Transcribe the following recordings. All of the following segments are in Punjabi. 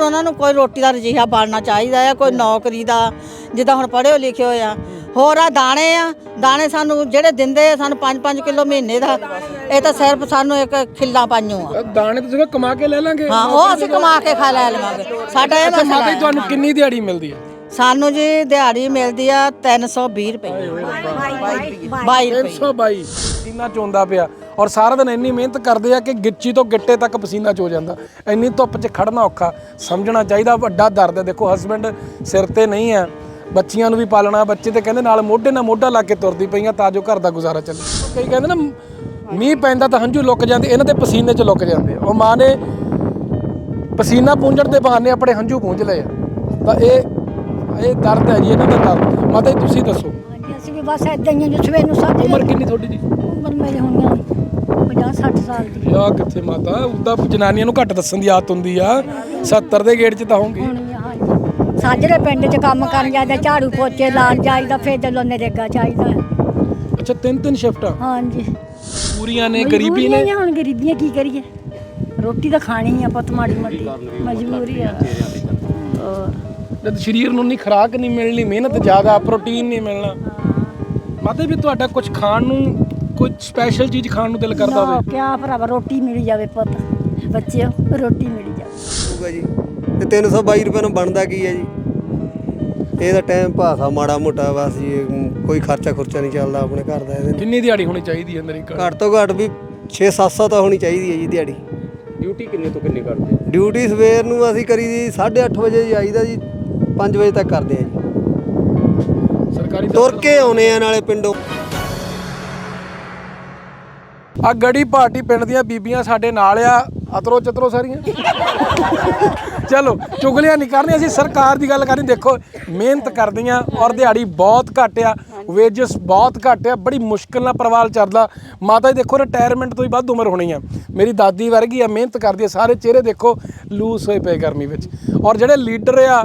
ਜ਼ਰੂਰ ਉਹਨਾਂ ਨੂੰ ਕੋਈ ਰੋਟੀ ਦਾ ਰਜੀਹਾ ਬਣਨਾ ਚਾਹੀਦਾ ਆ ਕੋਈ ਨੌਕਰੀ ਦਾ ਜਿੱਦਾਂ ਹੁਣ ਪੜ੍ਹੇ ਲਿਖੇ ਹੋਏ ਆ। ਹੋਰ ਆ ਦਾਣੇ ਆ ਦਾਣੇ ਸਾਨੂੰ ਜਿਹੜੇ ਦਿੰਦੇ ਆ ਸਾਨੂੰ 5-5 ਕਿਲੋ ਮਹੀਨੇ ਦਾ ਇਹ ਤਾਂ ਸਿਰਫ ਸਾਨੂੰ ਇੱਕ ਖਿੱਲਾ ਪਾਈਓ ਆ। ਦਾਣੇ ਤੁਸੀਂ ਕਮਾ ਕੇ ਲੈ ਲਾਂਗੇ? ਹਾਂ ਉਹ ਅਸੀਂ ਕਮਾ ਕੇ ਖਾ ਲੈ ਲਵਾਂਗੇ। ਸਾਡਾ ਇਹ ਮਸਲਾ। ਤੁਹਾਨੂੰ ਕਿੰਨੀ ਦਿਹਾੜੀ ਮਿਲਦੀ ਹੈ? ਸਾਨੂੰ ਜੀ ਦਿਹਾੜੀ ਮਿਲਦੀ ਆ 320 ਰੁਪਏ। 22 ਰੁਪਏ। 322 ਪਸੀਨਾ ਚੋਂਦਾ ਪਿਆ। ਔਰ ਸਾਰਾ ਦਿਨ ਇੰਨੀ ਮਿਹਨਤ ਕਰਦੇ ਆ ਕਿ ਗਿੱਚੀ ਤੋਂ ਗਿੱਟੇ ਤੱਕ ਪਸੀਨਾ ਚੋ ਜਾਂਦਾ। ਇੰਨੀ ਧੁੱਪ 'ਚ ਖੜਨਾ ਔਖਾ। ਸਮਝਣਾ ਚਾਹੀਦਾ ਵੱਡਾ ਦਰਦ ਹੈ। ਦੇਖੋ ਹਸਬੰਡ ਸਿਰ ਤੇ ਨਹੀਂ ਹੈ। ਬੱਚੀਆਂ ਨੂੰ ਵੀ ਪਾਲਣਾ। ਬੱਚੇ ਤੇ ਕਹਿੰਦੇ ਨਾਲ ਮੋਢੇ ਨਾਲ ਮੋਢਾ ਲਾ ਕੇ ਤੁਰਦੀ ਪਈਆਂ ਤਾਂ ਜੋ ਘਰ ਦਾ ਗੁਜ਼ਾਰਾ ਚੱਲੇ। ਕਈ ਕਹਿੰਦੇ ਨਾ ਮੀਂਹ ਪੈਂਦਾ ਤਾਂ ਹੰਝੂ ਲੁੱਕ ਜਾਂਦੇ। ਇਹਨਾਂ ਦੇ ਪਸੀਨੇ 'ਚ ਲੁੱਕ ਜਾਂਦੇ ਆ। ਉਹ ਮਾਂ ਨੇ ਪਸੀਨਾ ਪੂੰਝਣ ਦੇ ਬਹਾਨੇ ਆਪਣੇ ਹੰਝੂ ਪੂੰਝ ਲਏ ਆ। ਤਾਂ ਇਹ ਇਹ ਦਰਦ ਹੈ ਜੀ ਇਹਨਾਂ ਦਾ ਦਰਦ। ਮਾਤਾ ਜੀ ਤੁਸੀਂ ਦੱਸੋ। ਹਾਂਜੀ ਅਸੀਂ ਵੀ ਬਸ ਏਦਾਂ ਹੀ ਆ ਜੋ ਸਵੇਰ ਨੂੰ ਸਾਡੇ ਉਮਰ ਕਿੰਨੀ ਤੁਹਾਡੀ ਜੀ? ਉਮਰ ਮੇਰੀ ਹੋਣੀ 50 60 ਸਾਲ ਦੀ। ਯਾ ਕਿੱਥੇ ਮਾਤਾ ਉਹਦਾ ਜਨਾਨੀਆਂ ਨੂੰ ਘੱਟ ਦੱਸਣ ਦੀ ਆਦਤ ਹੁੰਦੀ ਆ। 70 ਦੇ ਗੇੜ 'ਚ ਤਾਂ ਹੋਊਗੀ। ਹੋਣੀ ਆ ਹਾਂਜੀ। ਸਾਜਰੇ ਪਿੰਡ 'ਚ ਕੰਮ ਕਰਨ ਜਾਂਦਾ ਝਾੜੂ ਪੋਚੇ ਲਾਣ ਜਾਈਦਾ ਫੇਰ ਜਦੋਂ ਨਰੇਗਾ ਚਾਹੀਦਾ। ਅੱਛਾ ਤਿੰਨ ਤਿੰਨ ਸ਼ਿਫਟਾਂ ਹਾਂਜੀ। ਪੂਰੀਆਂ ਨੇ ਗਰੀਬੀ ਨੇ? ਹੁਣ ਗਰੀਬੀਆਂ ਕੀ ਕਰੀਏ? ਰੋਟੀ ਤਾਂ ਖਾਣੀ ਆ ਪੁੱਤ ਮਾੜੀ ਮੋਟੀ ਮਜਬੂਰੀ ਆ। ਜਦ ਸਰੀਰ ਨੂੰ ਨਹੀਂ ਖੁਰਾਕ ਨਹੀਂ ਮਿਲਣੀ ਮਿਹਨਤ ਜ਼ਿਆਦਾ ਪ੍ਰੋਟੀਨ ਨਹੀਂ ਮਿਲਣਾ। ਮਾਤਾ ਵੀ ਤੁਹਾਡਾ ਕੁਝ ਖਾਣ ਨੂੰ ਕੋਈ ਸਪੈਸ਼ਲ ਚੀਜ਼ ਖਾਣ ਨੂੰ ਦਿਲ ਕਰਦਾ ਨਾ ਹੋਵੇ? ਕਿਆ ਭਰਾਵਾ ਰੋਟੀ ਮਿਲ ਜਾਵੇ ਪੁੱਤ। ਬੱਚਿਓ ਰੋਟੀ ਮਿਲ ਜਾਵੇ। ਜੀ। ਤੇ 322 ਰੁਪਏ ਨੂੰ ਬਣਦਾ ਕੀ ਹੈ ਜੀ? ਇਹਦਾ ਟਾਈਮ ਭਾਸਾ ਮਾੜਾ ਮੋਟਾ ਬਸ ਜੀ ਇਹ ਕੋਈ ਖਰਚਾ ਖੁਰਚਾ ਨਹੀਂ ਚੱਲਦਾ ਆਪਣੇ ਘਰ ਦਾ ਇਹਦੇ ਕਿੰਨੀ ਦਿਹਾੜੀ ਹੋਣੀ ਚਾਹੀਦੀ ਹੈ ਮੇਰੀ ਘੱਟ ਤੋਂ ਘੱਟ ਵੀ 6-700 ਤਾਂ ਹੋਣੀ ਚਾਹੀਦੀ ਹੈ ਜੀ ਦਿਹਾੜੀ। ਡਿਊਟੀ ਕਿੰਨੇ ਤੋਂ ਕਿੰਨੇ ਕਰਦੇ? ਡਿਊਟੀ ਸਵੇਰ ਨੂੰ ਅਸੀਂ ਕਰੀ ਦੀ 8:30 ਵਜੇ ਜੀ ਆਈਦਾ ਜੀ। 5 ਵਜੇ ਤੱਕ ਕਰਦੇ ਆ ਜੀ। ਸਰਕਾਰੀ ਤੁਰ ਕੇ ਆਉਨੇ ਆ ਨਾਲੇ ਪਿੰਡੋਂ। ਆ ਗੜੀ ਪਾਰਟੀ ਪਿੰਡ ਦੀਆਂ ਬੀਬੀਆਂ ਸਾਡੇ ਨਾਲ ਆ ਅਤਰੋ ਚਤਰੋ ਸਾਰੀਆਂ। ਚਲੋ ਚੁਗਲੀਆਂ ਨਹੀਂ ਕਰਨੀਆਂ ਅਸੀਂ ਸਰਕਾਰ ਦੀ ਗੱਲ ਕਰਨੀ। ਦੇਖੋ ਮਿਹਨਤ ਕਰਦੀਆਂ ਔਰ ਦਿਹਾੜੀ ਬਹੁਤ ਘੱਟ ਆ ਵੇਜਸ ਬਹੁਤ ਘੱਟ ਆ ਬੜੀ ਮੁਸ਼ਕਲ ਨਾਲ ਪਰਿਵਾਰ ਚੱਲਦਾ। ਮਾਤਾ ਜੀ ਦੇਖੋ ਰਿਟਾਇਰਮੈਂਟ ਤੋਂ ਹੀ ਵੱਧ ਉਮਰ ਹੋਣੀ ਆ। ਮੇਰੀ ਦਾਦੀ ਵਰਗੀ ਆ ਮਿਹਨਤ ਕਰਦੀ ਆ ਸਾਰੇ ਚਿਹਰੇ ਦੇਖੋ ਲੂਸ ਹੋਏ ਪਏ ਗਰਮੀ ਵਿੱਚ। ਔਰ ਜਿਹੜੇ ਲੀਡਰ ਆ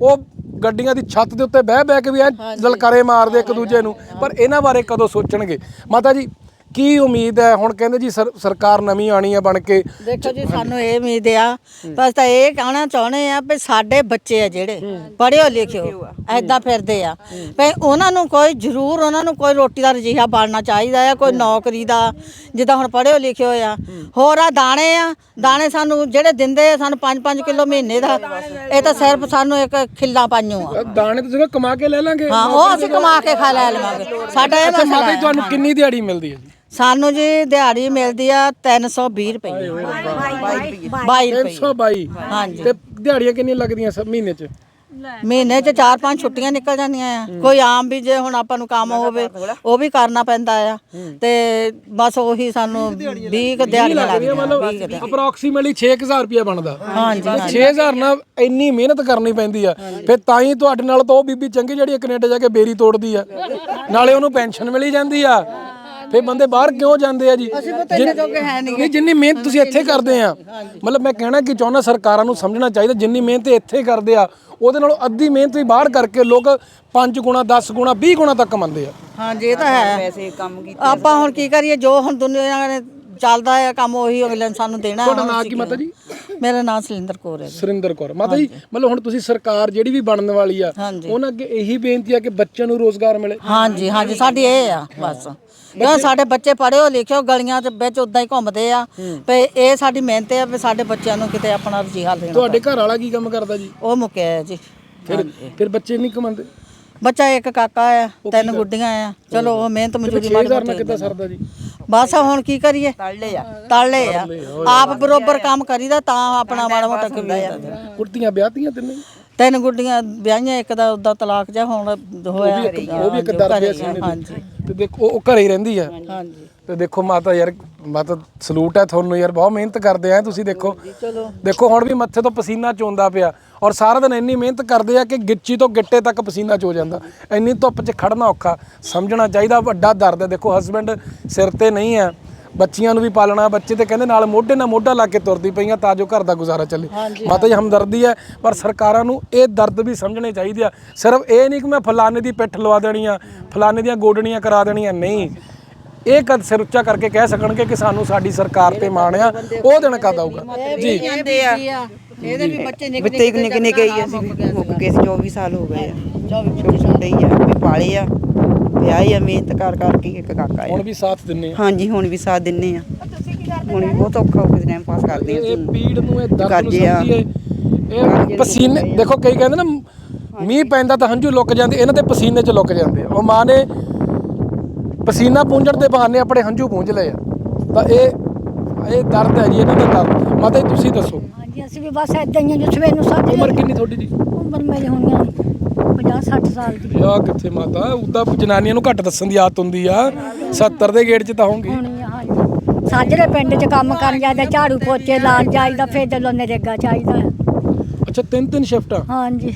ਉਹ ਗੱਡੀਆਂ ਦੀ ਛੱਤ ਦੇ ਉੱਤੇ ਬਹਿ ਬਹਿ ਕੇ ਵੀ ਐ ਲਲਕਾਰੇ ਮਾਰਦੇ ਇੱਕ ਦੂਜੇ ਨੂੰ। ਪਰ ਇਹਨਾਂ ਬਾਰੇ ਕਦੋਂ ਸੋਚਣਗੇ? ਮਾਤਾ ਜੀ ਕੀ ਉਮੀਦ ਹੈ? ਹੁਣ ਕਹਿੰਦੇ ਜੀ ਸਰ- ਸਰਕਾਰ ਨਵੀਂ ਆਣੀ ਹੈ ਬਣ ਕੇ। ਦੇਖੋ ਜੀ ਸਾਨੂੰ ਇਹ ਉਮੀਦ ਆ। ਬਸ ਤਾਂ ਇਹ ਕਹਿਣਾ ਚਾਹੁੰਦੇ ਆ ਵੀ ਸਾਡੇ ਬੱਚੇ ਆ ਜਿਹੜੇ ਪੜ੍ਹਿਓ ਲਿਖਿਓ ਐਦਾਂ ਫਿਰਦੇ ਆ। ਵੀ ਉਹਨਾਂ ਨੂੰ ਕੋਈ ਜ਼ਰੂਰ ਉਹਨਾਂ ਨੂੰ ਕੋਈ ਰੋਟੀ ਦਾ ਰਜੀਹਾ ਬਣਨਾ ਚਾਹੀਦਾ ਆ ਕੋਈ ਨੌਕਰੀ ਦਾ ਜਿੱਦਾਂ ਹੁਣ ਪੜ੍ਹਿਓ ਲਿਖੇ ਹੋਏ ਆ। ਹੋਰ ਆ ਦਾਣੇ ਆ ਦਾਣੇ ਸਾਨੂੰ ਜਿਹੜੇ ਦਿੰਦੇ ਆ ਸਾਨੂੰ 5-5 ਕਿਲੋ ਮਹੀਨੇ ਦਾ ਇਹ ਤਾਂ ਸਿਰਫ ਸਾਨੂੰ ਇੱਕ ਖਿੱਲਾ ਪਾਈਓ ਆ। ਦਾਣੇ ਤੁਸੀਂ ਕਮਾ ਕੇ ਲੈ ਲਾਂਗੇ। ਹਾਂ ਉਹ ਅਸੀਂ ਕਮਾ ਕੇ ਖਾ ਲੈ ਲਵਾਂਗੇ। ਸਾਡਾ ਇਹ ਅੱਛਾ ਮਸਲਾ ਮਾਤਾ ਜੀ ਹੈ। ਤੁਹਾਨੂੰ ਕਿੰਨੀ ਦਿਹਾੜੀ ਮਿਲਦੀ ਹੈ ਜੀ? ਸਾਨੂੰ ਜੀ ਦਿਹਾੜੀ ਮਿਲਦੀ ਆ 320 ਰੁਪਏ। 22 ਰੁਪਏ। 322 ਹਾਂਜੀ। ਤੇ ਦਿਹਾੜੀਆਂ ਕਿੰਨੀਆਂ ਲੱਗਦੀਆਂ ਸਭ ਮਹੀਨੇ 'ਚ? ਮਹੀਨੇ 'ਚ ਚਾਰ ਪੰਜ ਛੁੱਟੀਆਂ ਨਿਕਲ ਜਾਂਦੀਆਂ ਆ। ਕੋਈ ਆਮ ਵੀ ਜੇ ਹੁਣ ਆਪਾਂ ਨੂੰ ਕੰਮ ਹੋਵੇ ਉਹ ਵੀ ਕਰਨਾ ਪੈਂਦਾ ਆ। ਤੇ ਬਸ ਉਹੀ ਸਾਨੂੰ 20 ਕੁ ਦਿਹਾੜੀਆਂ ਲੱਗਦੀਆਂ। 20 ਕੁ ਦਿਹਾੜੀਆਂ। ਅਪਰੋਕਸੀਮੇਟਲੀ 6000 ਰੁਪਏ ਬਣਦਾ। ਹਾਂਜੀ 6000 ਨਾਲ ਇੰਨੀ ਮਿਹਨਤ ਕਰਨੀ ਪੈਂਦੀ ਆ। ਫਿਰ ਤਾਂ ਹੀ ਤੁਹਾਡੇ ਨਾਲ ਤਾਂ ਉਹ ਬੀਬੀ ਚੰਗੀ ਜਿਹੜੀ ਕੈਨੇਡਾ ਜਾ ਕੇ ਬੇਰੀ ਤੋੜਦੀ ਆ। ਨਾਲੇ ਉਹਨੂੰ ਪੈਨਸ਼ਨ ਮਿਲੀ ਜਾਂਦੀ ਆ। ਫਿਰ ਬੰਦੇ ਬਾਹਰ ਕਿਉਂ ਜਾਂਦੇ ਆ ਜੀ? ਨਹੀਂ ਜਿੰਨੀ ਮਿਹਨਤ ਤੁਸੀਂ ਇੱਥੇ ਕਰਦੇ ਆ। ਮਤਲਬ ਮੈਂ ਕਹਿਣਾ ਕਿ ਚਾਹੁੰਦਾ ਸਰਕਾਰਾਂ ਨੂੰ ਸਮਝਣਾ ਚਾਹੀਦਾ ਜਿੰਨੀ ਮਿਹਨਤ ਇੱਥੇ ਕਰਦੇ ਆ ਉਹਦੇ ਨਾਲੋਂ ਅੱਧੀ ਮਿਹਨਤ ਵੀ ਬਾਹਰ ਕਰਕੇ ਲੋਕ 5 ਗੁਣਾ 10 ਗੁਣਾ 20 ਗੁਣਾ ਤੱਕ ਕਮਾਉਂਦੇ ਆ। ਹਾਂਜੀ ਇਹ ਤਾਂ ਹੈ। ਪੈਸੇ ਕੰਮ ਕੀਤੇ ਆਪਾਂ ਹੁਣ ਕੀ ਕਰੀਏ ਜੋ ਹੁਣ ਦੁਨੀਆ ਨੇ ਚੱਲਦਾ ਆ ਕੰਮ ਉਹੀ ਅਗਲੇ ਨੇ ਸਾਨੂੰ ਦੇਣਾ ਤੁਹਾਡਾ ਨਾਂ ਅਸੀਂ ਕੀ ਮਾਤਾ ਜੀ? ਮੇਰਾ ਨਾਮ ਸੁਰਿੰਦਰ ਕੌਰ ਹੈ ਜੀ। ਸੁਰਿੰਦਰ ਕੌਰ। ਮਾਤਾ ਜੀ ਮਤਲਬ ਹੁਣ ਤੁਸੀਂ ਸਰਕਾਰ ਜਿਹੜੀ ਵੀ ਬਣਨ ਵਾਲੀ ਆ ਹਾਂਜੀ। ਉਹਨਾਂ ਅੱਗੇ ਇਹੀ ਬੇਨਤੀ ਆ ਕਿ ਬੱਚਿਆਂ ਨੂੰ ਰੋਜ਼ਗਾਰ ਮਿਲੇ। ਹਾਂਜੀ ਹਾਂਜੀ ਸਾਡੀ ਇਹ ਆ ਬਸ। ਕਿਉਂ ਸਾਡੇ ਬੱਚੇ ਪੜ੍ਹਿਓ ਲਿਖਿਓ ਗਲੀਆਂ ਦੇ ਵਿੱਚ ਉਦਾਂ ਹੀ ਘੁੰਮਦੇ ਆ। ਤੇ ਇਹ ਸਾਡੀ ਮਿਹਨਤ ਆ ਵੀ ਸਾਡੇ ਬੱਚਿਆਂ ਨੂੰ ਕਿਤੇ ਆਪਣਾ ਰੁਜ਼ੀਹਾ ਦੇਣਾ ਤੁਹਾਡੇ ਘਰ ਵਾਲਾ ਕੀ ਕੰਮ ਕਰਦਾ ਜੀ? ਉਹ ਮੁੱਕਿਆ ਹੈ ਜੀ। ਫਿਰ ਫਿਰ ਬੱਚੇ ਨਹੀਂ ਕਮਾਉਂਦੇ? ਬੱਚਾ ਇੱਕ ਕਾਕਾ ਆ ਤਿੰਨ ਗੁੱਡੀਆਂ ਆ। ਚਲੋ ਉਹ ਮਿਹਨਤ ਮਜ਼ਦੂਰੀ ਮਾੜੀ 6000 ਨਾਲ ਮੋਟੀ ਕਿੱਦਾਂ ਸਰਦਾ ਜੀ? ਬਸ ਹੁਣ ਕੀ ਕਰੀਏ? ਤਾਲੇ ਆ। ਤਾਲੇ ਆ। ਆਪ ਬਰੋਬਰ ਕੰਮ ਕਰੀਦਾ ਤਾਂ ਆਪਣਾ ਮਾੜਾ ਮੋਟਾ ਕਰੀ ਜਾਂਦਾ ਕੁੜਤੀਆਂ ਵਿਆਹਤੀਆਂ ਤਿੰਨੇ? ਤਿੰਨ ਗੁੱਡੀਆਂ ਵਿਆਹੀਆਂ ਇੱਕ ਦਾ ਉਦਾਂ ਤਲਾਕ ਜਾ ਹੁਣ ਹੋਇਆ। ਉਹ ਵੀ ਇੱਕ ਦਰਦ ਸੀਨੇ ਦੇ ਹਾਂਜੀ। ਤੇ ਦੇਖੋ ਉਹ ਘਰੇ ਹੀ ਰਹਿੰਦੀ ਆ। ਹਾਂਜੀ। ਤੇ ਦੇਖੋ ਮਾਤਾ ਯਾਰ ਮਾਤਾ ਸਲੂਟ ਹੈ ਤੁਹਾਨੂੰ ਯਾਰ ਬਹੁਤ ਮਿਹਨਤ ਕਰਦੇ ਆ ਤੁਸੀਂ ਦੇਖੋ। ਦੇਖੋ ਹੁਣ ਵੀ ਮੱਥੇ ਤੋਂ ਪਸੀਨਾ ਚੋਂਦਾ ਪਿਆ। ਔਰ ਸਾਰਾ ਦਿਨ ਇੰਨੀ ਮਿਹਨਤ ਕਰਦੇ ਆ ਕਿ ਗਿੱਚੀ ਤੋਂ ਗਿੱਟੇ ਤੱਕ ਪਸੀਨਾ ਚੋ ਜਾਂਦਾ। ਇੰਨੀ ਧੁੱਪ 'ਚ ਖੜਨਾ ਔਖਾ। ਸਮਝਣਾ ਚਾਹੀਦਾ ਵੱਡਾ ਦਰਦ ਹੈ। ਦੇਖੋ ਹਸਬੰਡ ਸਿਰ ਤੇ ਨਹੀਂ ਹੈ। ਬੱਚੀਆਂ ਨੂੰ ਵੀ ਪਾਲਣਾ ਬੱਚੇ ਤੇ ਕਹਿੰਦੇ ਨਾਲ ਮੋਢੇ ਨਾਲ ਮੋਢਾ ਲਾ ਕੇ ਤੁਰਦੀ ਪਈਆਂ ਤਾਂ ਜੋ ਘਰ ਦਾ ਗੁਜ਼ਾਰਾ ਚੱਲੇ। ਮਾਤਾ ਜੀ ਹਮਦਰਦੀ ਹੈ ਪਰ ਸਰਕਾਰਾਂ ਨੂੰ ਇਹ ਦਰਦ ਵੀ ਸਮਝਣੇ ਚਾਹੀਦੇ ਆ। ਸਿਰਫ ਇਹ ਨਹੀਂ ਕਿ ਮੈਂ ਫਲਾਣੇ ਦੀ ਪਿੱਠ ਲਵਾ ਦੇਣੀ ਆ ਫਲਾਣੇ ਦੀਆਂ ਗੋਡਣੀਆਂ ਕਰਾ ਦੇਣੀਆਂ ਨਹੀਂ। ਇਹ ਕਦ ਸਿਰ ਉੱਚਾ ਕਰਕੇ ਕਹਿ ਸਕਣਗੇ ਕਿ ਸਾਨੂੰ ਸਾਡੀ ਸਰਕਾਰ ਤੇ ਮਾਣ ਆ ਉਹ ਦਿਨ ਕਦ ਆਊਗਾ? ਜੀ। ਇਹਦੇ ਵੀ ਬੱਚੇ ਨਿੱਕੇ ਬੱਚੇ ਨਿੱਕੇ ਨਿੱਕੇ ਹੀ ਅਸੀਂ ਮੁੱਕ ਗਏ ਸੀ। 24 ਸਾਲ ਹੋ ਗਏ ਆ। ਛੋਟੇ ਛੋਟੇ ਹੀ ਆ ਵੀ ਪਾਲੇ ਆ। ਵਿਆਹੇ ਆ ਮਿਹਨਤ ਕਰ ਕਰਕੇ ਇੱਕ ਕਾਕਾ ਹੁਣ ਆ ਵੀ ਸਾਥ ਦਿੰਨੇ ਆ। ਹਾਂਜੀ ਹੁਣ ਵੀ ਸਾਥ ਦਿੰਨੇ ਆ। ਹੁਣ ਵੀ ਬਹੁਤ ਔਖਾ ਹੋ ਕੇ ਟਾਈਮ ਪਾਸ ਕਰਦੇ ਆ ਇਹ ਅਸੀਂ। ਪੀੜ ਨੂੰ ਇਹ ਦਰਦ ਨੂੰ ਕਰਦੇ ਆ। ਸਮਝੀਏ। ਇਹ ਪਸੀਨੇ ਦੇਖੋ ਕਈ ਕਹਿੰਦੇ ਨਾ ਮੀਂਹ ਪੈਂਦਾ ਤਾਂ ਹੰਝੂ ਲੁੱਕ ਜਾਂਦੇ ਇਹਨਾਂ ਦੇ ਪਸੀਨੇ 'ਚ ਲੁੱਕ ਜਾਂਦੇ ਆ। ਉਹ ਮਾਂ ਨੇ ਪਸੀਨਾ ਪੂੰਝਣ ਦੇ ਬਹਾਨੇ ਆਪਣੇ ਹੰਝੂ ਪੂੰਝ ਲਏ ਆ। ਤਾਂ ਇਹ ਇਹ ਦਰਦ ਹੈ ਜੀ ਇਹਨਾਂ ਦਾ ਦਰਦ। ਮਾਤਾ ਜੀ ਤੁਸੀਂ ਦੱਸੋ। ਹਾਂਜੀ ਅਸੀਂ ਵੀ ਬਸ ਏਦਾਂ ਹੀ ਆ ਜੋ ਸਵੇਰ ਨੂੰ ਸਾਜੇ ਉਮਰ ਕਿੰਨੀ ਤੁਹਾਡੀ ਜੀ? ਉਮਰ ਮੇਰੀ ਹੋਣੀ ਆ। 50 60 ਸਾਲ ਦੀ। ਆ ਕਿੱਥੇ ਮਾਤਾ ਉਦਾਂ ਜਨਾਨੀਆਂ ਨੂੰ ਘੱਟ ਦੱਸਣ ਦੀ ਆਦਤ ਹੁੰਦੀ ਆ। 70 ਦੇ ਗੇੜ 'ਚ ਤਾਂ ਹੋਊਗੀ। ਹੋਣੀ ਆ ਹਾਂਜੀ ਸਾਜਰੇ ਪਿੰਡ 'ਚ ਕੰਮ ਕਰਨ ਜਾਂਦਾ ਝਾੜੂ ਪੋਚੇ ਲਾਣ ਜਾਈਦਾ ਫਿਰ ਜਦੋਂ ਨਰੇਗਾ ਚਾਹੀਦਾ। ਅੱਛਾ ਤਿੰਨ ਤਿੰਨ ਸ਼ਿਫਟਾਂ ਹਾਂਜੀ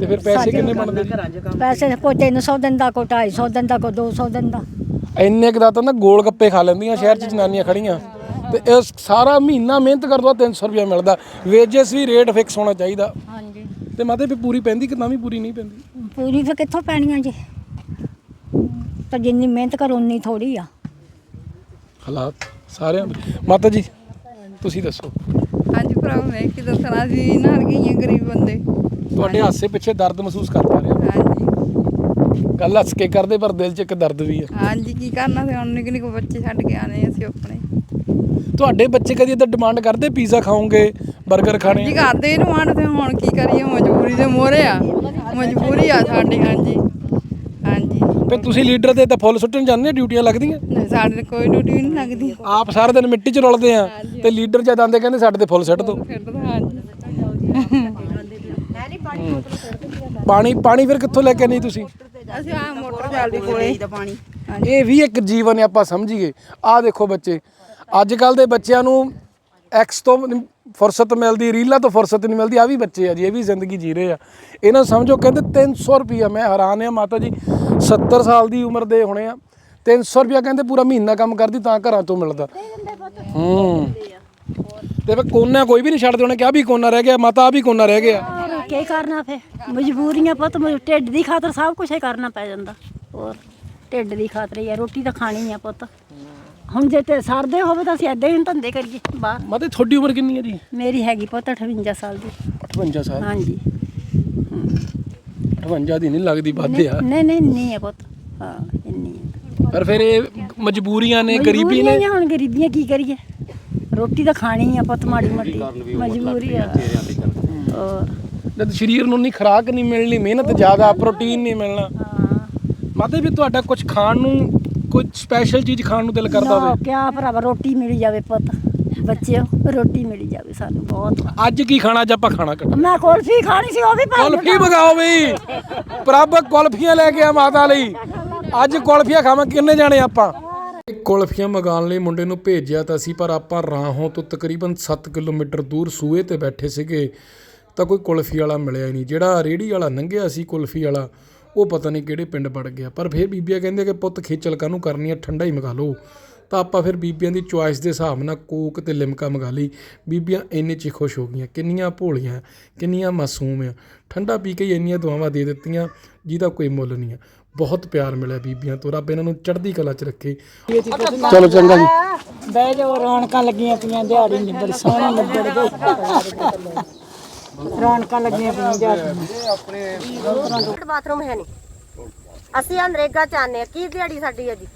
ਤੇ ਫਿਰ ਪੈਸੇ ਕਿੰਨੇ ਬਣਦੇ ਜੀ? ਪੈਸੇ ਪੋਚੇ ਨੂੰ 100 ਦਿੰਦਾ ਕੋ 250 ਦਿੰਦਾ ਕੋ 200 ਦਿੰਦਾ ਇੰਨੇ ਕੁ ਦਾ ਤਾਂ ਨਾ ਗੋਲ ਗੱਪੇ ਖਾ ਲੈਂਦੀਆਂ ਸ਼ਹਿਰ 'ਚ ਜਨਾਨੀਆਂ ਖੜੀਆਂ। ਤੇ ਇਹ ਸਾਰਾ ਮਹੀਨਾ ਮਿਹਨਤ ਕਰ ਦੋ 300 ਰੁਪਇਆ ਮਿਲਦਾ। ਵੇਜਸ ਵੀ ਰੇਟ ਫਿਕਸ ਹੋਣਾ ਚਾਹੀਦਾ। ਤੇ ਮਾਤੇ ਵੀ ਪੂਰੀ ਪੈਂਦੀ ਕਿ ਤਾਂ ਵੀ ਪੂਰੀ ਨਹੀਂ ਪੈਂਦੀ? ਪੂਰੀ ਫਿਰ ਕਿੱਥੋਂ ਪੈਣੀਆਂ ਜੀ? ਤਾਂ ਜਿੰਨੀ ਮਿਹਨਤ ਕਰੋ ਉਨੀ ਥੋੜੀ ਆ। ਹਾਲਾਤ ਸਾਰਿਆਂ ਦੇ। ਮਾਤਾ ਜੀ ਤੁਸੀਂ ਦੱਸੋ। ਹਾਂਜੀ ਭਰਾ ਮੈਂ ਕੀ ਦੱਸਣਾ ਸੀ ਨਾਲ ਗਈਆਂ ਗਰੀਬ ਬੰਦੇ। ਤੁਹਾਡੇ ਹਾਸੇ ਪਿੱਛੇ ਦਰਦ ਮਹਿਸੂਸ ਕਰ ਪਾ ਰਹੇ। ਹੋ ਹਾਂਜੀ। ਗੱਲ ਹੱਸ ਕੇ ਕਰਦੇ ਪਰ ਦਿਲ 'ਚ ਇੱਕ ਦਰਦ ਵੀ ਹੈ ਹਾਂਜੀ ਕੀ ਕਰਨਾ ਸੀ ਹੁਣ ਨਿੱਕੇ ਨਿੱਕੇ ਬੱਚੇ ਛੱਡ ਕੇ ਆਨੇ ਅਸੀਂ ਆਪਣੇ। ਤੁਹਾਡੇ ਬੱਚੇ ਕਦੀ ਇਦਾਂ ਡਿਮਾਂਡ ਕਰਦੇ ਪੀਜ਼ਾ ਖਾਓਗੇ 버ਗਰ ਖਾਣੇ ਜੀ ਕਰਦੇ ਇਹਨੂੰ ਆਣ ਤੇ ਹੁਣ ਕੀ ਕਰੀਏ ਮਜਬੂਰੀ ਦੇ ਮੋਰੇ ਆ। ਮਜਬੂਰੀ ਆ ਸਾਡੀ ਹਾਂਜੀ। ਹਾਂਜੀ। ਫਿਰ ਤੁਸੀਂ ਲੀਡਰ ਦੇ ਤਾਂ ਫੁੱਲ ਸੁੱਟਣ ਜਾਂਦੇ ਆ, ਡਿਊਟੀਆਂ ਲੱਗਦੀਆਂ? ਨਹੀਂ, ਸਾਡੇ ਤੇ ਕੋਈ ਡਿਊਟੀ ਵੀ ਨਹੀਂ ਲੱਗਦੀ। ਆਪ ਸਾਰਾ ਦਿਨ ਮਿੱਟੀ 'ਚ ਰੁਲਦੇ ਆ ਤੇ ਲੀਡਰ ਜਦ ਆਂਦੇ ਕਹਿੰਦੇ ਸਾਡੇ ਤੇ ਫੁੱਲ ਸੁੱਟ ਦਿਓ ਫਿਰ ਤਾਂ ਹਾਂਜੀ। ਪਾਣੀ ਪਾਣੀ ਫਿਰ ਕਿੱਥੋਂ ਲੈ ਕੇ ਨਹੀਂ ਤੁਸੀਂ? ਅਸੀਂ ਆ ਮੋਟਰ ਚੱਲਦੀ ਕੋਲੇ ਪਾਣੀ। ਇਹ ਵੀ ਇੱਕ ਜੀਵਨ ਹੈ ਆਪਾਂ ਸਮਝੀਏ ਆਹ ਦੇਖੋ ਬੱਚੇ ਅੱਜ ਕੱਲ ਦੇ ਬੱਚਿਆਂ ਨੂੰ ਐਕਸ ਤੋਂ ਫੁਰਸਤ ਮਿਲਦੀ, ਰੀਲਾਂ ਤੋਂ ਫੁਰਸਤ ਨਹੀਂ ਮਿਲਦੀ ਆ ਵੀ ਬੱਚੇ ਆ ਜੀ, ਇਹ ਵੀ ਜ਼ਿੰਦਗੀ ਜੀ ਰਹੇ ਆ। ਇਹਨਾਂ ਸਮਝੋ ਕਹਿੰਦੇ 300 ਰੁਪਿਆ ਮੈਂ ਹੈਰਾਨ ਆ ਮਾਤਾ ਜੀ 70 ਸਾਲ ਦੀ ਉਮਰ ਦੇ ਹੋਣੇ ਆ 300 ਰੁਪਿਆ ਕਹਿੰਦੇ ਪੂਰਾ ਮਹੀਨਾ ਕੰਮ ਕਰਦੀ, ਤਾਂ ਘਰਾਂ ਤੋਂ ਮਿਲਦਾ। ਹੂੰ। ਤੇ ਫਿਰ ਕੋਨਾ ਕੋਈ ਵੀ ਨਹੀਂ ਛੱਡਦੇ, ਉਹਨੇ ਕਿਹਾ ਵੀ ਕੋਨਾ ਰਹਿ ਗਿਆ, ਮਾਤਾ ਆ ਵੀ ਕੋਨਾ ਰਹਿ ਗਿਆ। ਹੋਰ ਕੀ ਕਰਨਾ ਫੇ ਮਜਬੂਰੀਆਂ ਪੁੱਤ ਢਿੱਡ ਦੀ ਖਾਤਰ ਸਭ ਕੁਝ ਹੀ ਕਰਨਾ ਪੈ ਜਾਂਦਾ। ਹੋਰ, ਢਿੱਡ ਦੀ ਖਾਤਰ ਹੀ ਆ, ਰੋਟੀ ਤਾਂ ਖਾਣੀ ਆ ਪੁੱਤ। ਹੁਣ ਜੇ ਤੇ ਸਰਦੇ ਹੋਵੇ ਤਾਂ ਅਸੀਂ ਏਦਾਂ ਹੀ ਧੰਦੇ ਕਰੀਏ ਬਾਹਰ। ਮਾਤਾ ਤੁਹਾਡੀ ਉਮਰ ਕਿੰਨੀ ਹੈ ਜੀ? ਮੇਰੀ ਹੈਗੀ ਪੁੱਤ 58 ਸਾਲ ਦੀ। 58 ਸਾਲ ਹਾਂਜੀ। 58 ਦੀ ਨਹੀਂ ਲੱਗਦੀ ਵੱਧ ਆ। ਨਹੀਂ ਨਹੀਂ ਨਹੀਂ ਹੈ ਪੁੱਤ। ਹਾਂ ਇੰਨੀ ਪਰ ਫਿਰ ਇਹ ਮਜਬੂਰੀਆਂ ਨੇ ਗਰੀਬੀ ਨੇ? ਹੁਣ ਗਰੀਬੀਆਂ ਕੀ ਕਰੀਏ? ਰੋਟੀ ਤਾਂ ਖਾਣੀ ਆ ਪੁੱਤ ਮਾੜੀ ਮੋਟੀ। ਮਜਬੂਰੀ ਆ। ਜਦ ਸਰੀਰ ਨੂੰ ਨਹੀਂ ਖੁਰਾਕ ਨਹੀਂ ਮਿਲਣੀ ਮਿਹਨਤ ਜ਼ਿਆਦਾ ਪ੍ਰੋਟੀਨ ਨਹੀਂ ਮਿਲਣਾ। ਹਾਂ। ਮਾਤੇ ਵੀ ਤੁਹਾਡਾ ਕੁਝ ਖਾਣ ਨੂੰ ਕੋਈ ਸਪੈਸ਼ਲ ਚੀਜ਼ ਖਾਣ ਨੂੰ ਦਿਲ ਕਰਦਾ ਨਾ ਹੋਵੇ? ਕਿਆ ਭਰਾਵਾ ਰੋਟੀ ਮਿਲ ਜਾਵੇ ਪੁੱਤ ਬੱਚਿਓ ਰੋਟੀ ਮਿਲ ਜਾਵੇ ਸਾਨੂੰ ਬਹੁਤ। ਅੱਜ ਕੀ ਖਾਣਾ ਅੱਜ ਆਪਾਂ ਖਾਣਾ ਕੱਢ ਮੈਂ ਕੁਲਫੀ ਖਾਣੀ ਸੀ ਉਹ ਵੀ ਭਾਈ ਨੂੰ ਕੁਲਫੀ ਮਗਾਓ ਬਈ ਪ੍ਰਭ ਕੁਲਫੀਆਂ ਲੈ ਕੇ ਆ ਮਾਤਾ ਲਈ। ਅੱਜ ਕੁਲਫੀਆਂ ਖਾਵਾਂ ਕਿੰਨੇ ਜਾਣੇ ਆਪਾਂ? ਕੁਲਫੀਆਂ ਮਗਾਉਣ ਲਈ ਮੁੰਡੇ ਨੂੰ ਭੇਜਿਆ ਤਾਂ ਸੀ ਪਰ ਆਪਾਂ ਰਾਹੋਂ ਤੋਂ ਤਕਰੀਬਨ 7 ਕਿਲੋਮੀਟਰ ਦੂਰ ਸੂਏ ਤੇ ਬੈਠੇ ਸੀਗੇ ਤਾਂ ਕੋਈ ਕੁਲਫੀ ਵਾਲਾ ਮਿਲਿਆ ਹੀ ਨਹੀਂ। ਜਿਹੜਾ ਰੇੜੀ ਵਾਲਾ ਲੰਘਿਆ ਸੀ ਕੁਲਫੀ ਵਾਲਾ ਉਹ ਪਤਾ ਨਹੀਂ ਕਿਹੜੇ ਪਿੰਡ ਵੜ ਗਿਆ। ਪਰ ਫਿਰ ਬੀਬੀਆਂ ਕਹਿੰਦੇ ਕਿ ਪੁੱਤ ਖੇਚਲ ਕਾਹਨੂੰ ਕਰਨੀ ਆ? ਠੰਡਾ ਹੀ ਮਗਾ ਲਓ। ਤਾਂ ਆਪਾਂ ਫਿਰ ਬੀਬੀਆਂ ਦੀ ਚੁਆਇਸ ਦੇ ਹਿਸਾਬ ਨਾਲ ਕੋਕ ਤੇ ਲਿਮਕਾ ਮੰਗਾ ਲਈ। ਬੀਬੀਆਂ ਇੰਨੇ 'ਚ ਖੁਸ਼ ਹੋ ਗਈਆਂ। ਕਿੰਨੀਆਂ ਭੋਲੀਆਂ, ਕਿੰਨੀਆਂ ਮਾਸੂਮ ਆ। ਠੰਡਾ ਪੀ ਕੇ ਹੀ ਇੰਨੀਆਂ ਦੁਆਵਾਂ ਦੇ ਦਿੱਤੀਆਂ, ਜਿਹਦਾ ਕੋਈ ਮੁੱਲ ਨਹੀਂ ਆ। ਬਹੁਤ ਪਿਆਰ ਮਿਲਿਆ ਬੀਬੀਆਂ ਤੋਂ। ਰੱਬ ਇਹਨਾਂ ਨੂੰ ਚੜ੍ਹਦੀ ਕਲਾ 'ਚ ਰੱਖੇ। ਚਲੋ ਚੰਗਾ ਜੀ। ਬਹਿ ਜਾਓ, ਰੌਣਕਾਂ ਲੱਗੀਆਂ ਪਈਆਂ, ਦਿਹਾੜੀ ਨਿਬੜ, ਸੋਹਣੀ ਨਿਬੜ। ਗਈ ਰੌਣਕਾਂ ਲੱਗੀਆਂ ਪਈਆਂ ਦਿਹਾੜੀ ਬਾਥਰੂਮ ਹੈ ਨਹੀਂ। ਅਸੀਂ ਆ ਨਰੇਗਾ ਚਾਹਨੇ ਆ ਕੀ ਦਿਹਾੜੀ ਸਾਡੀ ਆ ਜੀ?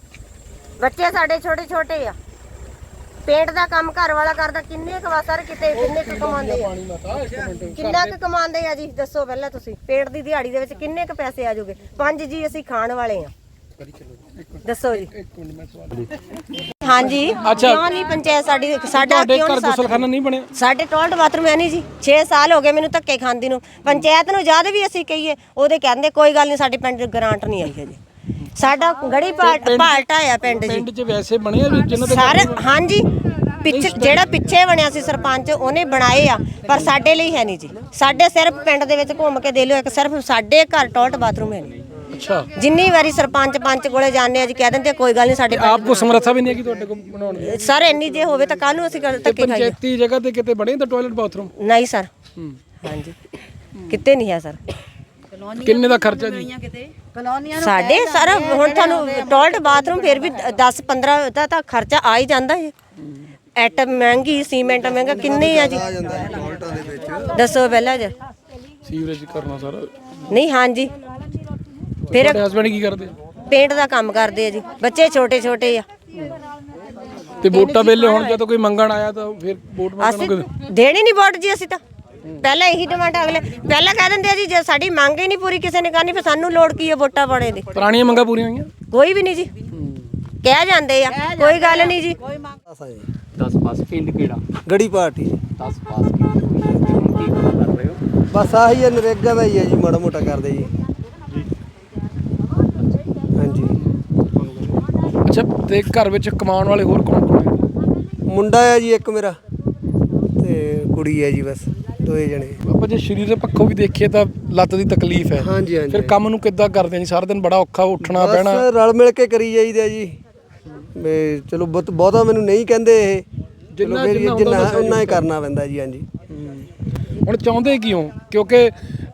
ਬੱਚੇ ਸਾਡੇ ਛੋਟੇ ਛੋਟੇ ਆ। ਪੇਂਟ ਦਾ ਕੰਮ ਘਰ ਵਾਲਾ ਕਰਦਾ। ਕਿੰਨੇ ਕੁ ਵਾ ਸਰ ਕਿਤੇ, ਕਿੰਨੇ ਕੁ ਕਮਾਉਂਦੇ ਆ? ਕਿੰਨਾ ਕੁ ਕਮਾਉਂਦੇ ਆ ਜੀ? ਦੱਸੋ ਪਹਿਲਾਂ ਤੁਸੀਂ। ਪੇਂਟ ਦੀ ਦਿਹਾੜੀ ਦੇ ਵਿੱਚ ਕਿੰਨੇ ਕੁ ਪੈਸੇ ਆ ਜੂਗੇ ਪੰਜ ਜੀ ਅਸੀਂ ਖਾਣ ਵਾਲੇ ਆ। ਦੱਸੋ ਜੀ। ਹਾਂਜੀ। ਅੱਛਾ। ਕਿਉਂ ਨਹੀਂ ਪੰਚਾਇਤ ਸਾਡੀ ਸਾਡਾ ਤੁਹਾਡੇ ਕਿਉਂ ਘਰ ਨਹੀਂ ਸਾਥ ਗੁਸਲਖਾਨਾ ਨਹੀਂ ਬਣਿਆ? ਸਾਡੇ ਟੋਇਲਟ ਬਾਥਰੂਮ ਹੈ ਨਹੀਂ ਜੀ। 6 ਸਾਲ ਹੋ ਗਏ ਮੈਨੂੰ ਧੱਕੇ ਖਾਂਦੀ ਨੂੰ। ਪੰਚਾਇਤ ਨੂੰ ਜਦ ਵੀ ਅਸੀਂ ਕਹੀਏ ਉਹਦੇ ਕਹਿੰਦੇ ਕੋਈ ਗੱਲ ਨਹੀਂ ਸਾਡੇ ਪਿੰਡ ਗ੍ਰਾਂਟ ਨਹੀਂ ਆਈ ਹਜੇ। ਸਾਡਾ ਗੜੀ ਪਾਲਟ ਆ ਪਿੰਡ ਜੀ। ਪਿੰਡ 'ਚ ਵੈਸੇ ਬਣੇ ਆ ਵੀ ਜਿਨ੍ਹਾਂ ਦੇ ਸਾਰੇ ਹਾਂਜੀ। ਪਿੱਛੇ ਜਿਹੜਾ ਪਿੱਛੇ ਬਣਿਆ ਸੀ ਸਰਪੰਚ ਉਹਨੇ ਬਣਾਏ ਆ ਪਰ ਸਾਡੇ ਲਈ ਹੈ ਨਹੀਂ ਜੀ। ਸਾਡੇ ਸਿਰਫ ਪਿੰਡ ਦੇ ਵਿੱਚ ਘੁੰਮ ਕੇ ਦੇ ਲਿਓ ਇੱਕ ਸਿਰਫ ਸਾਡੇ ਘਰ ਟੋਇਲਟ ਬਾਥਰੂਮ ਹੈ ਨਹੀਂ। ਅੱਛਾ। ਜਿੰਨੀ ਵਾਰੀ ਸਰਪੰਚ ਪੰਚ ਕੋਲੇ ਜਾਂਦੇ ਆ ਜੀ ਕਹਿ ਦਿੰਦੇ ਕੋਈ ਗੱਲ ਨਹੀਂ ਸਾਡੇ ਆਪ ਕੋ ਸਮਰੱਥਾ ਵੀ ਨਹੀਂ ਹੈ ਕਿ ਤੁਹਾਡੇ ਕੋਲ ਬਣਾਉਣ ਦੀ? ਸਰ ਇੰਨੀ ਜੇ ਹੋਵੇ ਤਾਂ ਕੱਲ ਨੂੰ ਅਸੀਂ ਕਰ- ਤੇ ਧੱਕੇ ਖਾਈਏ। ਪੰਚਾਇਤੀ ਜਗ੍ਹਾ ਤੇ ਕਿਤੇ ਬਣੇ ਤਾਂ ਟਾਇਲਟ ਬਾਥਰੂਮ ਨਹੀਂ ਸਰ। ਹਾਂਜੀ। ਕਿਤੇ ਨਹੀਂ ਹੈ ਸਰ। ਕਿੰਨੇ ਦਾ ਖਰਚਾ ਜੀ? ਸਾਡੇ ਸਰ ਹੁਣ ਤੁਹਾਨੂੰ ਟਾਇਲਟ ਬਾਥਰੂਮ ਫਿਰ ਵੀ 10 15 ਦਾ ਤਾਂ ਖਰਚਾ ਆ ਹੀ ਜਾਂਦਾ ਹੈ। ਐਟਮ ਮਹਿੰਗੀ ਸੀਮੈਂਟ ਮਹਿੰਗਾ ਕਿੰਨੇ ਆ ਜੀ? ਆ ਜਾਂਦਾ ਹੈ ਫਾਲਟਾਂ ਦੇ ਵਿੱਚ। ਦੱਸੋ ਪਹਿਲਾਂ ਜੀ। ਸੀਵਰੇਜ ਕਰਨਾ ਸਾਰਾ। ਨਹੀਂ ਹਾਂਜੀ। ਫਿਰ ਤੁਹਾਡੇ ਹਸਬੰਡ ਕੀ ਕਰਦੇ? ਪੇਂਟ ਦਾ ਕੰਮ ਕਰਦੇ ਆ ਜੀ। ਬੱਚੇ ਛੋਟੇ ਛੋਟੇ ਆ। ਤੇ ਵੋਟਾਂ ਵੇਲੇ ਹੁਣ ਜਦੋਂ ਕੋਈ ਮੰਗਣ ਆਇਆ ਤਾਂ ਫਿਰ ਵੋਟ ਮੰਗਣ ਅਸੀਂ ਨੂੰ ਦੇਣੀ ਨਹੀਂ ਵੋਟ ਜੀ ਅਸੀਂ ਤਾਂ। ਪਹਿਲਾਂ ਇਹੀ ਡਿਮਾਂਡ ਅਗਲੇ। ਪਹਿਲਾਂ ਕਹਿ ਦਿੰਦੇ ਆ ਜੀ ਜੇ ਸਾਡੀ ਮੰਗ ਹੀ ਨਹੀਂ ਪੂਰੀ ਕਿਸੇ ਨੇ ਕਰਨੀ ਫਿਰ ਸਾਨੂੰ ਲੋੜ ਕੀ ਹੈ ਵੋਟਾਂ ਪਾਣੇ ਦੀ? ਪੁਰਾਣੀਆਂ ਮੰਗਾਂ ਪੂਰੀਆਂ ਹੋਈਆਂ? ਕੋਈ ਵੀ ਨਹੀਂ ਜੀ। ਕਹਿ ਜਾਂਦੇ ਆ। ਕੋਈ ਗੱਲ ਨਹੀਂ ਜੀ। ਆਸਾਂ ਜੀ 10 ਪਾਸ ਪਿੰਡ ਕਿਹੜਾ? ਗੜੀ ਪਾਰਟੀ। 10 ਪਾਸ ਕੀਤੀ ਹੋਈ ਹੈ ਤੇ ਹੁਣ ਕੀ ਕੰਮ ਕਰ ਰਹੇ ਹੋ ਬਸ ਆਹੀ ਹੈ ਨਰੇਗਾ ਦਾ ਹੀ ਹੈ ਜੀ ਮਾੜਾ ਮੋਟਾ ਕਰਦੇ ਜੀ। ਹਾਂਜੀ। ਅੱਛਾ ਤੇ ਘਰ ਵਿੱਚ ਕਮਾਉਣ ਵਾਲੇ ਹੋਰ ਕੌਣ ਕੌਣ ਹੈ? ਮੁੰਡਾ ਹੈ ਜੀ ਇੱਕ ਮੇਰਾ ਤੇ ਕੁੜੀ ਹੈ ਜੀ ਬਸ ਦੋਏ ਜਣੇ। ਆਪਾਂ ਜੇ ਸਰੀਰ ਦੇ ਪੱਖੋਂ ਵੀ ਦੇਖੀਏ ਤਾਂ ਲੱਤ ਦੀ ਤਕਲੀਫ ਹੈ। ਹਾਂਜੀ ਹਾਂਜੀ। ਫਿਰ ਕੰਮ ਨੂੰ ਕਿੱਦਾਂ ਕਰਦੇ ਆ ਜੀ ਸਾਰਾ ਦਿਨ ਬੜਾ ਔਖਾ ਉੱਠਣਾ ਬਸ ਰਲ ਮਿਲ ਕੇ ਕਰੀ ਜਾਈਦਾ ਜੀ। ਵੀ ਚਲੋ ਬਹੁਤ ਬਹੁਤਾ ਮੈਨੂੰ ਨਹੀਂ ਕਹਿੰਦੇ ਇਹ। ਜਿੰਨਾ- ਜਿੰਨਾ ਉਹਨਾਂ ਹੀ ਕਰਨਾ ਪੈਂਦਾ ਜੀ ਹਾਂਜੀ। ਹੁਣ ਚਾਹੁੰਦੇ ਕਿਉਂ? ਕਿਉਂਕਿ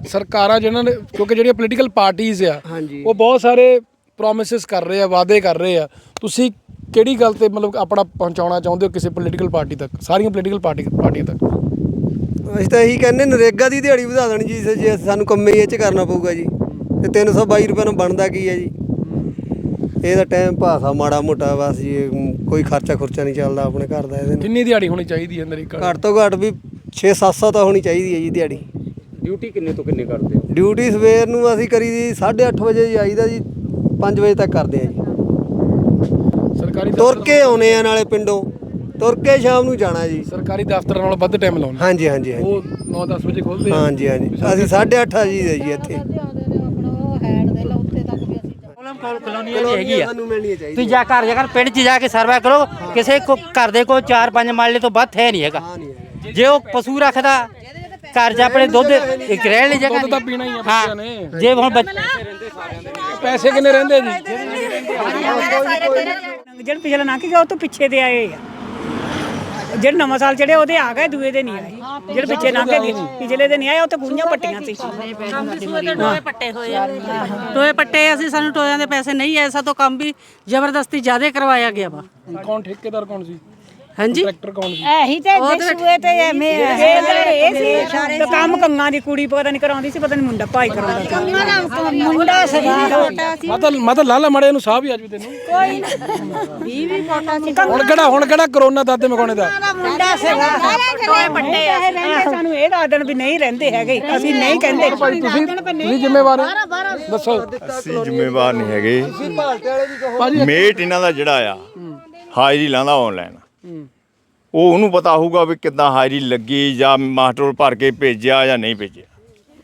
ਸਰਕਾਰਾਂ ਜਿਹਨਾਂ ਨੇ ਕਿਉਂਕਿ ਜਿਹੜੀਆਂ ਪੋਲੀਟੀਕਲ ਪਾਰਟੀਆਂ ਆ ਹਾਂਜੀ। ਉਹ ਬਹੁਤ ਸਾਰੇ ਪ੍ਰੋਮਿਸਸ ਕਰ ਰਹੇ ਆ ਵਾਅਦੇ ਕਰ ਰਹੇ ਆ ਤੁਸੀਂ ਕਿਹੜੀ ਗੱਲ ਤੇ ਮਤਲਬ ਆਪਣਾ ਪਹੁੰਚਾਉਣਾ ਚਾਹੁੰਦੇ ਹੋ ਕਿਸੇ ਪੋਲੀਟੀਕਲ ਪਾਰਟੀ ਤੱਕ? ਸਾਰੀਆਂ ਪੋਲੀਟੀਕਲ ਪਾਰਟੀ ਪਾਰਟੀਆਂ ਤੱਕ। ਅਸੀਂ ਤਾਂ ਇਹੀ ਕਹਿੰਦੇ ਨਰੇਗਾ ਦੀ ਦਿਹਾੜੀ ਵਧਾ ਦੇਣੀ ਜੀ ਜੇ ਸਾਨੂੰ ਕੰਮੇ ਇਹ ਚ ਕਰਨਾ ਪਊਗਾ ਜੀ। ਤੇ 322 ਰੁਪਏ ਨਾਲ ਬਣਦਾ ਕੀ ਹੈ ਜੀ? ਇਹਦਾ ਟਾਈਮ ਭਾਸਾ ਮਾੜਾ ਮੋਟਾ ਬਸ ਜੀ ਕੋਈ ਖਰਚਾ ਖੁਰਚਾ ਨਹੀਂ ਚੱਲਦਾ ਆਪਣੇ ਘਰ ਦਾ ਇਹਦੇ ਕਿੰਨੀ ਦਿਹਾੜੀ ਹੋਣੀ ਚਾਹੀਦੀ ਹੈ ਨਰੇਗਾ? ਘੱਟ ਤੋਂ ਘੱਟ ਵੀ 6-700 ਤਾਂ ਹੋਣੀ ਚਾਹੀਦੀ ਹੈ ਜੀ ਦਿਹਾੜੀ। ਡਿਊਟੀ ਕਿੰਨੇ ਤੋਂ ਕਿੰਨੇ ਕਰਦੇ ਹੋ? ਡਿਊਟੀ ਸਵੇਰ ਨੂੰ ਅਸੀਂ ਕਰੀ ਦੀ 8:30 ਵਜੇ ਜੀ ਆਈਦਾ ਜੀ 5 ਵਜੇ ਤੱਕ ਕਰਦੇ ਆ ਜੀ। ਸਰਕਾਰੀ ਤੁਰ ਕੇ ਆਉਨੇ ਆ ਨਾਲੇ ਪਿੰਡੋਂ। ਤੁਰ ਕੇ ਸ਼ਾਮ ਨੂੰ ਜਾਣਾ ਜੀ। ਸਰਕਾਰੀ ਦਫ਼ਤਰਾਂ ਨਾਲੋਂ ਵੱਧ ਟਾਈਮ ਲਾਉਣਾ। ਹਾਂਜੀ ਹਾਂਜੀ ਹਾਂਜੀ। ਉਹ 9-10 ਵਜੇ ਖੋਲਦੇ ਆ। ਹਾਂਜੀ ਹਾਂਜੀ। ਅਸੀਂ 8:30 ਆ ਜੀ ਦੇ ਜੀ ਇੱਥੇ ਹੈਗੀ ਆ। ਸਾਨੂੰ ਮਿਲਣੀ ਚਾਹੀਦੀ ਤੁਸੀਂ ਜਾ ਘਰ ਜਾ ਕਰ ਪਿੰਡ 'ਚ ਜਾ ਕੇ ਸਰਵੇ ਕਰੋ। ਕਿਸੇ ਕੋ ਘਰ ਦੇ ਕੋ 4-5 ਮਾਲੇ ਤੋਂ ਵੱਧ ਹੈ ਨਹੀਂ ਹੈਗਾ। ਜੇ ਉਹ ਪਸ਼ੂ ਰੱਖਦਾ ਘਰ 'ਚ ਆਪਣੇ ਦੁੱਧ ਇੱਕ ਰਹਿਣ ਲਈ ਜਗ੍ਹਾ ਦੁੱਧ ਤਾਂ ਨਹੀਂ। ਪੀਣਾ ਹੀ ਆ ਹਾਂ। ਬੱਚਿਆਂ ਨੇ। ਜੇ ਹੁਣ ਬੱਚ- ਪੈਸੇ ਕਿੰਨੇ ਰਹਿੰਦੇ ਜੀ? ਜਿਹੜੇ ਪਿਛਲੇ ਲੰਘ ਗਿਆ ਉਹ ਤੋਂ ਪਿੱਛੇ ਦੇ ਆਏ ਆ। ਜਿਹੜੇ ਨਵਾਂ ਸਾਲ ਚੜੇ ਉਹਦੇ ਆ ਗਏ ਦੂਏ ਦੇ ਨਹੀਂ ਆਏ। ਜਿਹੜੇ ਪਿੱਛੇ ਲੰਘ ਗਏ ਪਿਛਲੇ ਦੇ ਨਹੀਂ ਆਏ ਉਹ ਤੇ ਗੁੰਝਾਂ ਪੱਟੀਆਂ ਸੀ। ਟੋਏ ਪੱਟੇ ਹੋਏ ਆ। ਟੋਏ ਪੱਟੇ ਅਸੀਂ ਸਾਨੂੰ ਟੋਇਆਂ ਦੇ ਪੈਸੇ ਨਹੀਂ ਐਸਾ ਤੋਂ ਕੰਮ ਵੀ ਜ਼ਬਰਦਸਤੀ ਜ਼ਿਆਦਾ ਕਰਵਾਇਆ ਗਿਆ ਵਾ। ਕੌਣ ਠੇਕੇਦਾਰ ਕੌਣ ਸੀ? ਹਾਂਜੀ। ਟਰੈਕਟਰ ਕੌਣ ਸੀ? ਇਹੀ ਤੇ ਦਸੂਏ ਤੇ ਐਵੇਂ ਇਹ ਸੀ ਤੇ ਕੰਮ ਕੰਗਾਂ ਦੀ ਕੁੜੀ ਪਤਾ ਨਹੀਂ ਕਰਾਉਂਦੀ ਸੀ ਪਤਾ ਨਹੀਂ ਮੁੰਡਾ ਭਾਈ ਕਰਾਉਂਦਾ ਸੀ। ਮੁੰਡਾ ਸਹੀ ਮਾਤਾ ਮਾਤਾ ਲਾਲਾ ਮੜੇ ਨੂੰ ਸਾਹ ਵੀ ਅੱਜ ਵੀ ਤੈਨੂੰ। ਹੁਣ ਕਿਹੜਾ ਹੁਣ ਕਿਹੜਾ ਕਰੋਨਾ ਦਾਦੇ ਮਗਾਉਣੇ ਦਾ? ਮੁੰਡਾ ਸੀਗਾ ਟੋਏ ਪੱਟੇ ਆ ਸਾਨੂੰ ਇਹ ਦੱਸ ਵੀ ਨਹੀਂ ਰਹਿੰਦੇ ਹੈਗੇ। ਅਸੀਂ ਨਹੀਂ ਕਹਿੰਦੇ। ਤੁਸੀਂ ਤੁਸੀਂ ਜ਼ਿੰਮੇਵਾਰ ਦੱਸੋ। ਅਸੀਂ ਜ਼ਿੰਮੇਵਾਰ ਨਹੀਂ ਹੈਗੇ। ਮੇਟ ਇਹਨਾਂ ਦਾ ਜਿਹੜਾ ਆ ਹਾਜ਼ਰੀ ਲਾਉਂਦਾ ਆਨਲਾਈਨ ਉਹ ਉਹਨੂੰ ਪਤਾ ਹੋਊਗਾ ਵੀ ਕਿੱਦਾਂ ਹਾਜ਼ਰੀ ਲੱਗੀ ਜਾਂ ਮਾਸਟਰ ਭਰ ਕੇ ਭੇਜਿਆ ਜਾਂ ਨਹੀਂ ਭੇਜਿਆ।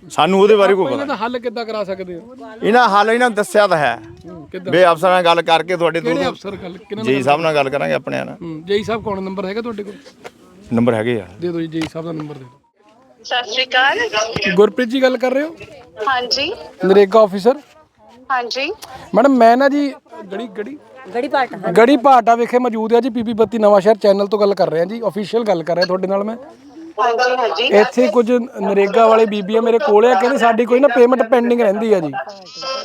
ਸਾਨੂੰ ਉਹਦੇ ਬਾਰੇ ਕੋਈ ਇਹਨਾਂ ਪਤਾ ਦਾ ਹੱਲ ਕਿੱਦਾਂ ਕਰਾ ਸਕਦੇ ਹੋ? ਨਹੀਂ। ਇਹਨਾਂ ਹਾਲ ਇਹਨਾਂ ਨੂੰ ਦੱਸਿਆ ਤਾਂ ਹੈ। ਕਿੱਦਾਂ? ਵੀ ਅਫਸਰਾਂ ਨਾਲ ਗੱਲ ਕਰਕੇ ਤੁਹਾਡੇ ਕਿਹੜੇ ਦੋ ਅਫਸਰ ਗੱਲ ਕਿਹਨਾਂ ਜੀ ਸਾਹਿਬ ਨਾਲ ਗੱਲ ਕਰਾਂਗੇ ਆਪਣੇ ਨਾਲ। ਹੂੰ ਜੇਈ ਸਾਹਿਬ ਕੌਣ? ਨੰਬਰ ਹੈਗਾ ਤੁਹਾਡੇ ਕੋਲ? ਨੰਬਰ ਹੈਗੇ ਆ। ਦੇ ਦਿਓ ਜੀ ਜੇਈ ਸਾਹਿਬ ਦਾ ਨੰਬਰ ਦੇ ਦਿਓ। ਸਤਿ ਸ਼੍ਰੀ ਅਕਾਲ। ਗੁਰਪ੍ਰੀਤ ਜੀ ਗੱਲ ਕਰ ਰਹੇ ਹੋ? ਹਾਂਜੀ। ਨਰੇਗਾ ਆਫੀਸਰ? ਹਾਂਜੀ। ਮੈਡਮ ਮੈਂ ਨਾ ਜੀ ਗੜੀ ਗੜੀ। ਗੜੀ ਪਾਟ ਗੜੀ ਭਾਟਾ ਵਿਖੇ ਮੌਜੂਦ ਆ ਜੀ ਪੀਪੀ ਬੱਤੀ ਨਵਾਂ ਸ਼ਹਿਰ ਚੈਨਲ ਤੋਂ ਗੱਲ ਕਰ ਰਹੇ ਆ ਜੀ ਅਫੀਸ਼ੀਅਲ ਗੱਲ ਕਰ ਰਿਹਾ ਤੁਹਾਡੇ ਨਾਲ ਮੈਂ। ਇੱਥੇ ਕੁਝ ਨਰੇਗਾ ਵਾਲੇ ਬੀਬੀਆਂ ਮੇਰੇ ਕੋਲ ਆ ਕਹਿੰਦੇ ਸਾਡੀ ਕੋਈ ਨਾ ਪੇਮੈਂਟ ਪੈਂਡਿੰਗ ਰਹਿੰਦੀ ਆ ਜੀ।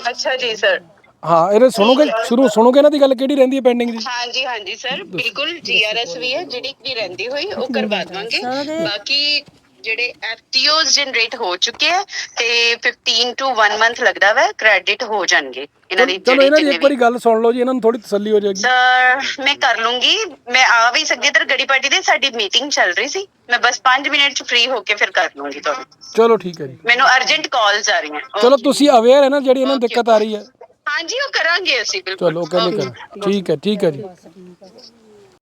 ਅੱਛਾ ਜੀ ਸਰ ਹਾਂ ਇਹਨੇ ਸੁਣੋਗੇ ਸ਼ੁਰੂ ਸੁਣੋਗੇ ਇਹਨਾਂ ਦੀ ਗੱਲ ਕਿਹੜੀ ਰਹਿੰਦੀ ਹੈ ਪੈਂਡਿੰਗ ਜੀ? ਹਾਂਜੀ ਹਾਂਜੀ ਸਰ ਬਿਲਕੁਲ ਜੀਆਰਐਸ ਵੀ ਹੈ ਜਿਹੜੀ ਦੀ ਰਹਿੰਦੀ ਹੋਈ ਉਹ ਕਰਵਾ ਦਵਾਂਗੇ। ਬਾਕੀ ਜਿਹੜੇ ਐਫਟੀਓਜ਼ ਜਨਰੇਟ ਹੋ ਚੁੱਕੇ ਆ ਤੇ 15 ਟੂ 1 ਮੰਥ ਲੱਗਦਾ ਵਾ ਕ੍ਰੈਡਿਟ ਹੋ ਜਾਣਗੇ ਇਹਨਾਂ ਦੀ ਚਲੋ ਜਿਹੜੀ ਇਹਨਾਂ ਦੀ ਇੱਕ ਵਾਰੀ ਗੱਲ ਸੁਣ ਲਓ ਜੀ ਇਹਨਾਂ ਨੂੰ ਥੋੜੀ ਤਸੱਲੀ ਹੋ ਜਾਏਗੀ। ਸਰ ਮੈਂ ਕਰ ਲੂੰਗੀ। ਮੈਂ ਆ ਵੀ ਸਕਦੀ ਤੇ ਗੜੀ ਪਾਰਟੀ ਦੀ ਸਾਡੀ ਮੀਟਿੰਗ ਚੱਲ ਰਹੀ ਸੀ। ਮੈਂ ਬਸ 5 ਮਿੰਟ ਚ ਫ੍ਰੀ ਹੋ ਕੇ ਫਿਰ ਕਰ ਲੂੰਗੀ ਤੁਹਾਨੂੰ। ਚਲੋ ਠੀਕ ਹੈ ਜੀ। ਮੈਨੂੰ ਅਰਜੈਂਟ ਕਾਲਸ ਆ ਰਹੀਆਂ। ਚਲੋ ਤੁਸੀਂ ਅਵੇਅਰ ਹੈ ਨਾ ਜਿਹੜੀ ਇਹਨਾਂ ਨੂੰ ਦਿੱਕਤ ਆ ਰਹੀ ਹੈ। ਹਾਂਜੀ ਉਹ ਕਰਾਂਗੇ ਅਸੀਂ ਬਿਲਕੁਲ। ਚਲੋ ਕਹਿੰਦੇ ਕਰ ਠੀਕ ਹੈ ਠੀਕ ਹੈ ਜੀ।